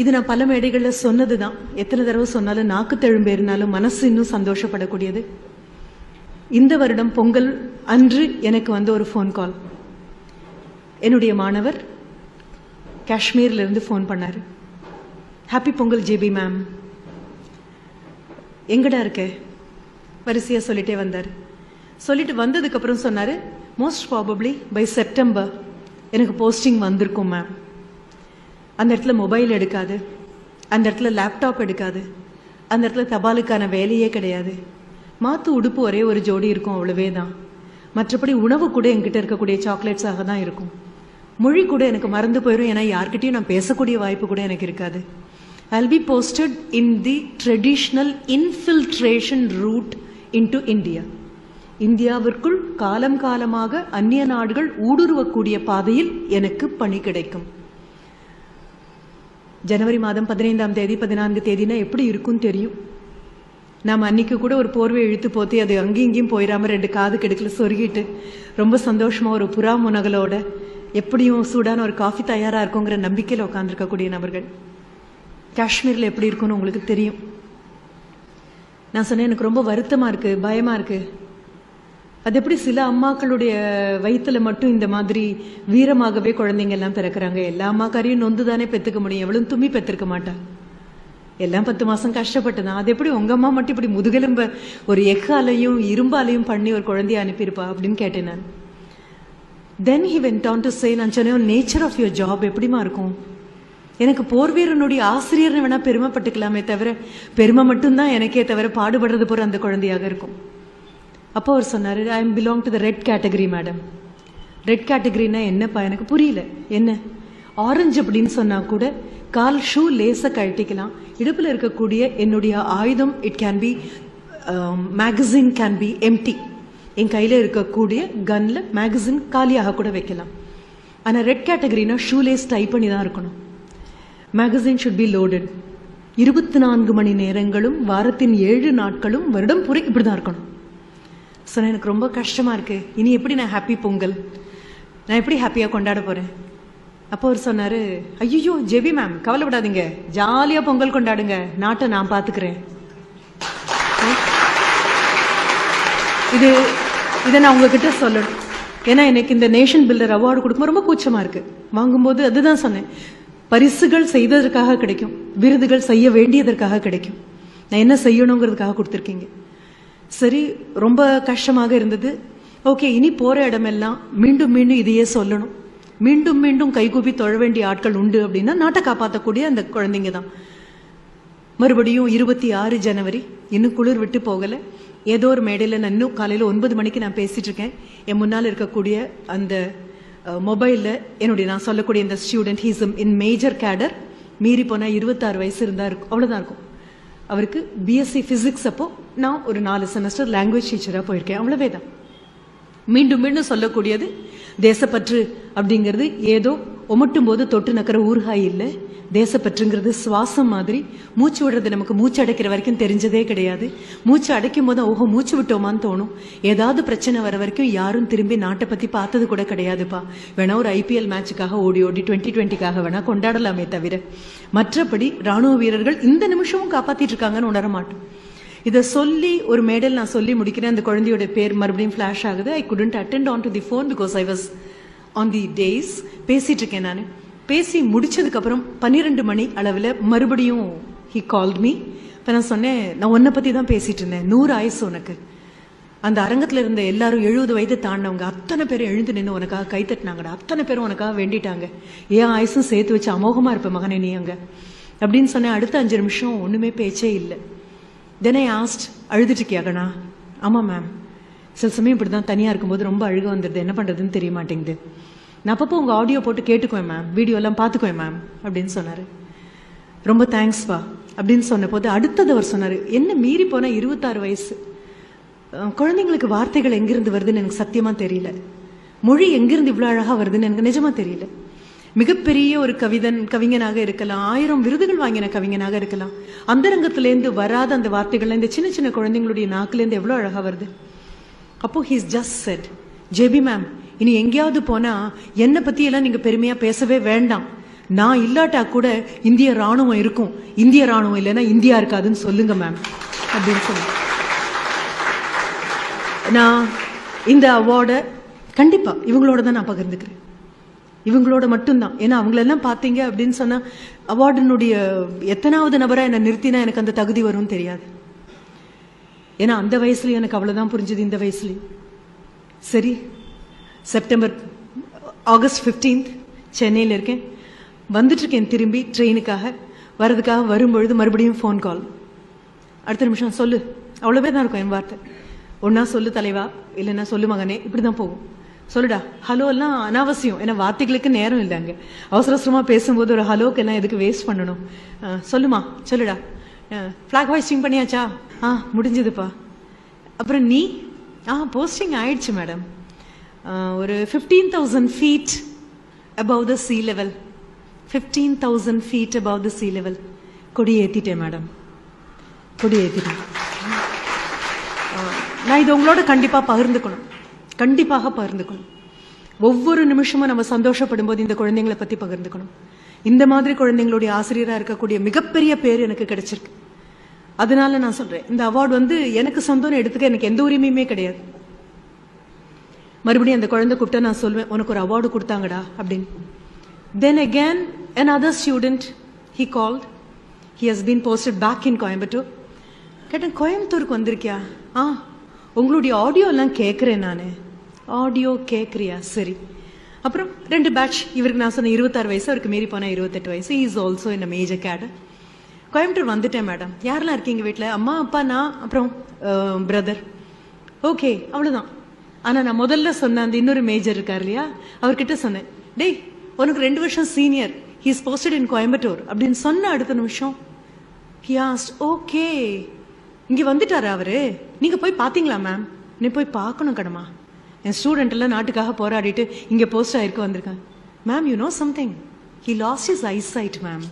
இது நான் பல மேடைகளில் சொன்னது தான் எத்தனை தடவை சொன்னாலும் நாக்கு தெழும்பு இருந்தாலும் மனசு இன்னும் சந்தோஷப்படக்கூடியது. இந்த வருடம் பொங்கல் அன்று எனக்கு வந்த ஒரு ஃபோன் கால் என்னுடைய மாணவர் காஷ்மீர்லேருந்து ஃபோன் பண்ணார். ஹாப்பி பொங்கல் ஜேபி மேம் எங்கடா இருக்க? வரிசையாக சொல்லிட்டே வந்தார். சொல்லிட்டு வந்ததுக்கப்புறம் சொன்னார் மோஸ்ட் ப்ராபப்ளி பை செப்டம்பர் எனக்கு போஸ்டிங் வந்திருக்கும் மேம் அந்த இடத்துல மொபைல் எடுக்காது. அந்த இடத்துல லேப்டாப் எடுக்காது. அந்த இடத்துல தபாலுக்கான வேலையே கிடையாது. மாத்து உடுப்பு ஒரே ஒரு ஜோடி இருக்கும் அவ்வளவே தான் மற்றபடி உணவு கூட என்கிட்ட இருக்கக்கூடிய சாக்லேட்ஸாக தான் இருக்கும். மொழி கூட எனக்கு மறந்து போயிடும் ஏன்னா யார்கிட்டயும் நான் பேசக்கூடிய வாய்ப்பு கூட எனக்கு இருக்காது. I be posted in the traditional infiltration route into India இந்தியாவிற்குள் காலம் காலமாக அந்நிய நாடுகள் ஊடுருவக்கூடிய பாதையில் எனக்கு பணி கிடைக்கும். ஜனவரி மாதம் பதினைந்தாம் தேதி பதினான்கு தேதினா எப்படி இருக்கும்னு தெரியும். நாம் அன்னைக்கு கூட ஒரு போர்வை இழுத்து போத்தி அது அங்கேயும் இங்கேயும் போயிடாம ரெண்டு காது கெடுக்கல சொருகிட்டு ரொம்ப சந்தோஷமா ஒரு புறா முனகலோட எப்படியும் சூடான ஒரு காஃபி தயாரா இருக்குங்கிற நம்பிக்கையில் உட்காந்துருக்கக்கூடிய நபர்கள். காஷ்மீர்ல எப்படி இருக்கும்னு உங்களுக்கு தெரியும். நான் சொன்னேன் எனக்கு ரொம்ப வருத்தமா இருக்கு பயமா இருக்கு. அது எப்படி சில அம்மாக்களுடைய வயிற்றில் மட்டும் இந்த மாதிரி வீரமாகவே குழந்தைங்க எல்லாம் பிறக்கிறாங்க? எல்லா அம்மாக்காரையும் நொந்து தானே பெற்றுக்க முடியும்? எவ்வளவு தும்மி பெற்றுக்க மாட்டா. எல்லாம் பத்து மாசம் கஷ்டப்பட்டுதான். அது எப்படி உங்க அம்மா மட்டும் இப்படி முதுகெலும்ப ஒரு எக்காலையும் இரும்பாலையும் பண்ணி ஒரு குழந்தைய அனுப்பியிருப்பா அப்படின்னு கேட்டேன் நான். Then he went on to say நான் சொன்னேன் நேச்சர் ஆஃப் யுவர் ஜாப் எப்படிமா இருக்கும்? எனக்கு போர்வீரனுடைய ஆசிரியர்னு வேணா பெருமைப்பட்டுக்கலாமே தவிர பெருமை மட்டும்தான் எனக்கே தவிர பாடுபடுறது போற அந்த குழந்தையாக இருக்கும். அப்போ அவர் சொன்னார் I am belong to the red category madam red கேட்டகரினா என்னப்பா எனக்கு புரியல. என்ன? ஆரஞ்சு அப்படின்னு சொன்னால் கூட கால் ஷூ லேஸை கழட்டிக்கலாம். இடுப்பில் இருக்கக்கூடிய என்னுடைய ஆயுதம் it can be magazine can be empty என் கையில் இருக்கக்கூடிய கனில் மேகசின் காலியாக கூட வைக்கலாம். ஆனால் ரெட் கேட்டகரினா ஷூ லேஸ் டைப் பண்ணி தான் இருக்கணும். மேகசின் ஷுட் பி லோடட் இருபத்தி நான்கு மணி நேரங்களும் வாரத்தின் ஏழு நாட்களும் வருடம் பூரா இப்படி தான் இருக்கணும். சொன்னேன் எனக்கு ரொம்ப கஷ்டமாக இருக்கு. இனி எப்படி நான் ஹாப்பி பொங்கல்? நான் எப்படி ஹாப்பியாக கொண்டாட போகிறேன் அப்போ அவர் சொன்னார் ஐயோ ஜெபி மேம் கவலைப்படாதீங்க. ஜாலியாக பொங்கல் கொண்டாடுங்க. நாட்டை நான் பார்த்துக்கிறேன் இது இதை நான் உங்ககிட்ட சொல்லணும். ஏன்னா எனக்கு இந்த நேஷன் பில்டர் அவார்டு கொடுக்கும்போது ரொம்ப கூச்சமாக இருக்கு. வாங்கும்போது அதுதான் சொன்னேன். பரிசுகள் செய்ததற்காக கிடைக்கும். விருதுகள் செய்ய வேண்டியதற்காக கிடைக்கும். நான் என்ன செய்யணுங்கிறதுக்காக கொடுத்துருக்கீங்க. சரி ரொம்ப கஷ்டமாக இருந்தது. ஓகே இனி போற இடமெல்லாம் மீண்டும் மீண்டும் இதையே சொல்லணும். மீண்டும் மீண்டும் கைகூப்பி தொழ வேண்டிய ஆட்கள் உண்டு அப்படின்னா நாட்டை காப்பாற்றக்கூடிய அந்த குழந்தைங்க தான். மறுபடியும் இருபத்தி ஆறு ஜனவரி இன்னும் குளிர் விட்டு போகல. ஏதோ ஒரு மேடையில் நான் இன்னும் காலையில் ஒன்பது மணிக்கு நான் பேசிட்டு இருக்கேன். என் முன்னால் இருக்கக்கூடிய அந்த மொபைலில் என்னுடைய நான் சொல்லக்கூடிய இந்த student he's in major cadre மீறி போனால் இருபத்தாறு வயசு இருந்தா இருக்கும். அவ்வளோதான் இருக்கும். அவருக்கு பிஎஸ்சி ஃபிசிக்ஸ் அப்போ நான் ஒரு நாலு செமஸ்டர் லாங்குவேஜ் டீச்சராக போயிருக்கேன். அவ்வளவே தான் மீண்டும் மீண்டும் சொல்லக்கூடியது தேசப்பற்று அப்படிங்கிறது ஏதோ உமட்டும் போது தொட்டு நக்கிற ஊறுகாய் இல்லை. தேசப்பற்றுங்கிறது சுவாசம் மாதிரி. மூச்சு விடுறது நமக்கு மூச்சு அடைக்கிற வரைக்கும் தெரிஞ்சதே கிடையாது. மூச்சு அடைக்கும் போது ஓஹோ மூச்சு விட்டோமான்னு தோணும். ஏதாவது பிரச்சனை வர வரைக்கும் யாரும் திரும்பி நாட்டை பற்றி பார்த்தது கூட கிடையாதுப்பா. வேணா ஒரு ஐபிஎல் மேட்சுக்காக ஓடி ஓடி டுவெண்ட்டி டுவெண்ட்டிக்காக வேணா கொண்டாடலாமே தவிர. மற்றபடி ராணுவ வீரர்கள் இந்த நிமிஷமும் காப்பாற்றிட்டு இருக்காங்கன்னு உணர மாட்டோம் இதை சொல்லி ஒரு மேடல் நான் சொல்லி முடிக்கிறேன். அந்த குழந்தையோட பேர் மறுபடியும் ஃபிளாஷ் ஆகுது. I couldn't attend on to the phone because I was on the days பேசிட்டு இருக்கேன் நான். பேசி முடிச்சதுக்கப்புறம் பன்னிரெண்டு மணி அளவில் மறுபடியும் ஹி கால்ட் மீ இப்போ நான் சொன்னேன் நான் உன்னை பற்றி தான் பேசிட்டு இருந்தேன். நூறு ஆயுசு உனக்கு. அந்த அரங்கத்தில் இருந்த எல்லாரும் எழுபது வயது தாண்டவங்க அத்தனை பேரும் எழுந்து நின்று உனக்காக கை தட்டினாங்கடா. அத்தனை பேரும் உனக்காக வேண்டிட்டாங்க. ஏன் ஆயுசும் சேர்த்து வச்சு அமோகமாக இருப்பேன் மகனே நீ அங்கே? அப்படின்னு சொன்னேன். அடுத்த அஞ்சு நிமிஷம் ஒன்றுமே பேச்சே இல்லை. தென் ஐ ஆஸ்ட் அழுதுட்டு இருக்கியாகண்ணா ஆமாம் மேம் சில சமயம் இப்படி தான் தனியாக இருக்கும்போது ரொம்ப அழுக வந்துடுது. என்ன பண்ணுறதுன்னு தெரிய மாட்டேங்குது. நான் அப்பப்போ உங்கள் ஆடியோ போட்டு கேட்டுக்குவேன் மேம் வீடியோலாம் பார்த்துக்குவேன் மேம் அப்படின்னு சொன்னார். ரொம்ப தேங்க்ஸ்ப்பா அப்படின்னு சொன்ன போது அடுத்தது அவர் சொன்னார் என்ன மீறி போனால் இருபத்தாறு வயசு. குழந்தைங்களுக்கு வார்த்தைகள் எங்கேருந்து வருதுன்னு எனக்கு சத்தியமாக தெரியல. மொழி எங்கேருந்து இவ்வளோ அழகாக வருதுன்னு எனக்கு நிஜமாக தெரியல. மிகப்பெரிய ஒரு கவிதன் கவிஞனாக இருக்கலாம். ஆயிரம் விருதுகள் வாங்கின கவிஞனாக இருக்கலாம். அந்தரங்கத்திலேருந்து வராத அந்த வார்த்தைகள்லாம் இந்த சின்ன சின்ன குழந்தைங்களுடைய நாக்குலேருந்து எவ்வளோ அழகா வருது. அப்போ he's just said JP ma'am இனி எங்கேயாவது போனா என்னை பத்தி எல்லாம் நீங்க பெருமையா பேசவே வேண்டாம். நான் இல்லாட்டா கூட இந்திய ராணுவம் இருக்கும். இந்திய ராணுவம் இல்லைன்னா இந்தியா இருக்காதுன்னு சொல்லுங்க மேம் அப்படின்னு சொல்லி. நான் இந்த அவார்டை கண்டிப்பா இவங்களோட தான் நான் பகிர்ந்துக்கிறேன். இவங்களோட மட்டும்தான். ஏன்னா அவங்களெல்லாம் பார்த்தீங்க அப்படின்னு சொன்னால் அவார்டினுடைய எத்தனாவது நபரா என்னை நிறுத்தினா எனக்கு அந்த தகுதி வரும்னு தெரியாது. ஏன்னா அந்த வயசுலேயும் எனக்கு அவ்வளோதான் புரிஞ்சுது இந்த வயசுலேயும். சரி செப்டம்பர் ஆகஸ்ட் 15th சென்னையில் இருக்கேன். வந்துட்டுருக்கேன் திரும்பி ட்ரெயினுக்காக. வர்றதுக்காக வரும்பொழுது மறுபடியும் ஃபோன் கால் அடுத்த நிமிஷம் சொல்லு. அவ்வளவே தான் இருக்கும் என் வார்த்தை. ஒன்றா சொல்லு தலைவா இல்லைன்னா சொல்லு மகனே. இப்படி தான் போகும். சொல்லுடா ஹலோ எல்லாம் அனாவசியம். ஏன்னா வார்த்தைகளுக்கு நேரம் இல்லை அங்கே. அவசர அவசரமா பேசும்போது ஒரு ஹலோக்கு எல்லாம் எதுக்கு வேஸ்ட் பண்ணணும்? சொல்லுமா சொல்லுடா. ஃப்ளாக் ஹாய்ஸ்டிங் பண்ணியாச்சா? ஆ முடிஞ்சதுப்பா. அப்புறம் நீ? ஆ போஸ்டிங் ஆயிடுச்சு மேடம் ஒரு fifteen thousand feet above the sea level fifteen thousand feet above the sea level கொடி ஏற்றிட்டேன் மேடம் கொடி ஏற்றிட்டேன் நான் இது உங்களோட கண்டிப்பாக பகிர்ந்துக்கணும். கண்டிப்பாக பகிர்ந்துக்கணும். ஒவ்வொரு நிமிஷமும் நம்ம சந்தோஷப்படும் போது இந்த குழந்தைங்களை பத்தி பகிர்ந்துக்கணும். இந்த மாதிரி குழந்தைங்களுடைய ஆசிரியராக இருக்கக்கூடிய மிகப்பெரிய பேர் எனக்கு கிடைச்சிருக்கு. அதனால நான் சொல்றேன் இந்த அவார்டு வந்து எனக்கு சொந்தம்னு எடுத்துக்க எனக்கு எந்த உரிமையுமே கிடையாது. மறுபடியும் அந்த குழந்தை கூப்பிட்டா நான் சொல்வேன் உனக்கு ஒரு அவார்டு கொடுத்தாங்கடா அப்படின்னு. Then again an other student he called he has been posted back in Coimbatore கேட்டேன் கோயம்புத்தூருக்கு வந்திருக்கியா? ஆ உங்களுடைய ஆடியோ எல்லாம் கேட்குறேன் நான். ஆடியோ கேட்குறியா சரி. அப்புறம் ரெண்டு பேட்ச் இவருக்கு நான் சொன்ன இருபத்தாறு வயசு அவருக்கு மீறி போனா இருபத்தெட்டு வயசு. Is also in major cadre Coimbatore வந்துட்டேன் மேடம் யாரெல்லாம் இருக்கீங்க வீட்டில் அம்மா அப்பா நான் அப்புறம் பிரதர் ஓகே அவ்வளோதான் ஆனால் நான் முதல்ல சொன்ன அந்த இன்னொரு மேஜர் இருக்கார் இல்லையா? அவர்கிட்ட சொன்னேன். டேய் உனக்கு ரெண்டு வருஷம் senior he's posted in Coimbatore அப்படின்னு சொன்ன அடுத்த நிமிஷம் he ஓகே இங்கே வந்துட்டாரா அவரு? நீங்கள் போய் பார்த்தீங்களா மேம் நீ போய் பார்க்கணும் கடமா. என் ஸ்டூடெண்ட்டெல்லாம் நாட்டுக்காக போராடிட்டு இங்கே போஸ்ட் ஆகிருக்கு வந்திருக்காங்க. Ma'am you know something he lost is eyesight ma'am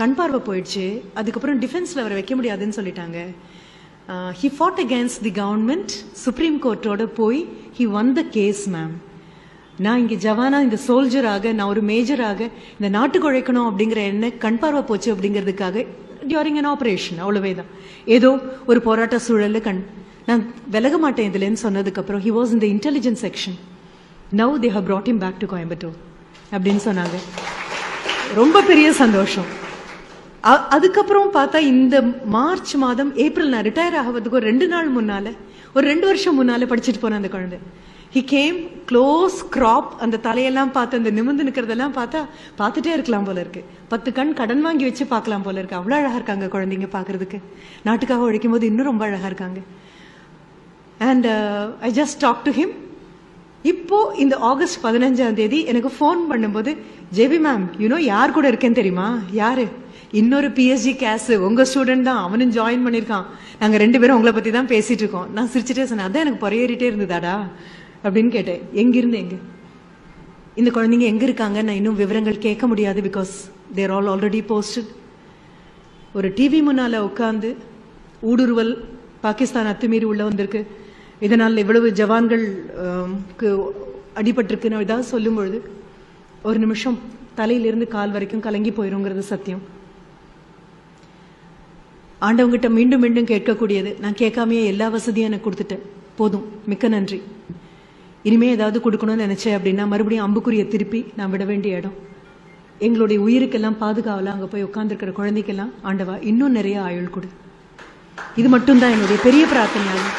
கண் பார்வை போயிடுச்சு. அதுக்கப்புறம் டிஃபென்ஸில் அவரை வைக்க முடியாதுன்னு சொல்லிட்டாங்க. He fought against the government supreme கோர்ட்டோட போய் he won the case ma'am நான் இங்கே ஜவானா இந்த சோல்ஜராக நான் ஒரு மேஜராக இந்த நாட்டுக்கு உழைக்கணும் அப்படிங்கிற என்ன கண் பார்வை போச்சு அப்படிங்கிறதுக்காக டியூரிங் அன் ஆப்ரேஷன் அவ்வளவே தான் ஏதோ ஒரு போராட்ட சூழலில் கண் நான் விலக மாட்டேன் இதுலேருந்து சொன்னதுக்கப்புறம் ஹி வாஸ் இந்த intelligence section now they have brought him back to Coimbatore அப்படின்னு சொன்னாங்க. ரொம்ப பெரிய சந்தோஷம். அ- அதுக்கப்புறம் பார்த்தா இந்த மார்ச் மாதம் ஏப்ரல் நான் ரிட்டையர் ஆகிறதுக்கு ஒரு ரெண்டு நாள் முன்னால ஒரு ரெண்டு வருஷம் முன்னால படிச்சுட்டு போனேன் அந்த குழந்தை. ஹி கேம் க்ளோஸ் கிராப் அந்த தலையெல்லாம் பார்த்து அந்த நிமிர்ந்து நிற்கிறதெல்லாம் பார்த்தா பார்த்துட்டே இருக்கலாம் போல இருக்கு. பத்து கண் கடன் வாங்கி வச்சு பார்க்கலாம் போல இருக்கு. அவ்வளோ அழகா இருக்காங்க குழந்தைங்க பார்க்கறதுக்கு. நாட்டுக்காக உழைக்கும் போது இன்னும் ரொம்ப அழகா இருக்காங்க. And I just talk to him இப்போ இந்த ஆகஸ்ட் பதினஞ்சாம் தேதி எனக்கு ஃபோன் பண்ணும்போது ஜேபி மேம் யூனோ யார் கூட இருக்கேன்னு தெரியுமா? யாரு? இன்னொரு பிஎஸ்ஜி கேஸ் உங்க ஸ்டூடெண்ட் தான். அவனும் ஜாயின் பண்ணியிருக்கான். நாங்கள் ரெண்டு பேரும் உங்களை பத்தி தான் பேசிட்டு இருக்கோம். நான் சிரிச்சுட்டே சொன்னேன் அதான் எனக்கு பொறையேறிட்டே இருந்ததாடா? அப்படின்னு கேட்டேன். எங்கிருந்து எங்க? இந்த குழந்தைங்க எங்க இருக்காங்க? நான் இன்னும் விவரங்கள் கேட்க முடியாது because they're all already posted ஒரு டிவி முன்னால உட்காந்து ஊடுருவல் பாகிஸ்தான் அத்துமீறி உள்ள வந்திருக்கு. இதனால் இவ்வளவு ஜவான்கள் க்கு அடிபட்டிருக்குன்னு ஏதாவது சொல்லும் பொழுது ஒரு நிமிஷம் தலையிலிருந்து கால் வரைக்கும் கலங்கி போயிருங்கிறது சத்தியம். ஆண்டவங்கிட்ட மீண்டும் மீண்டும் கேட்கக்கூடியது நான் கேட்காமையே எல்லா வசதியும் எனக்கு கொடுத்துட்டேன். போதும் மிக்க நன்றி. இனிமே ஏதாவது கொடுக்கணும்னு நினைச்சேன் அப்படின்னா மறுபடியும் அம்புக்குரிய திருப்பி நான் விட வேண்டிய இடம். எங்களுடைய உயிருக்கெல்லாம் பாதுகாவல அங்கே போய் உட்காந்துருக்கிற குழந்தைக்கெல்லாம் ஆண்டவா இன்னும் நிறைய ஆயுள் கொடு. இது மட்டும்தான் என்னுடைய பெரிய பிரார்த்தனையாகும்.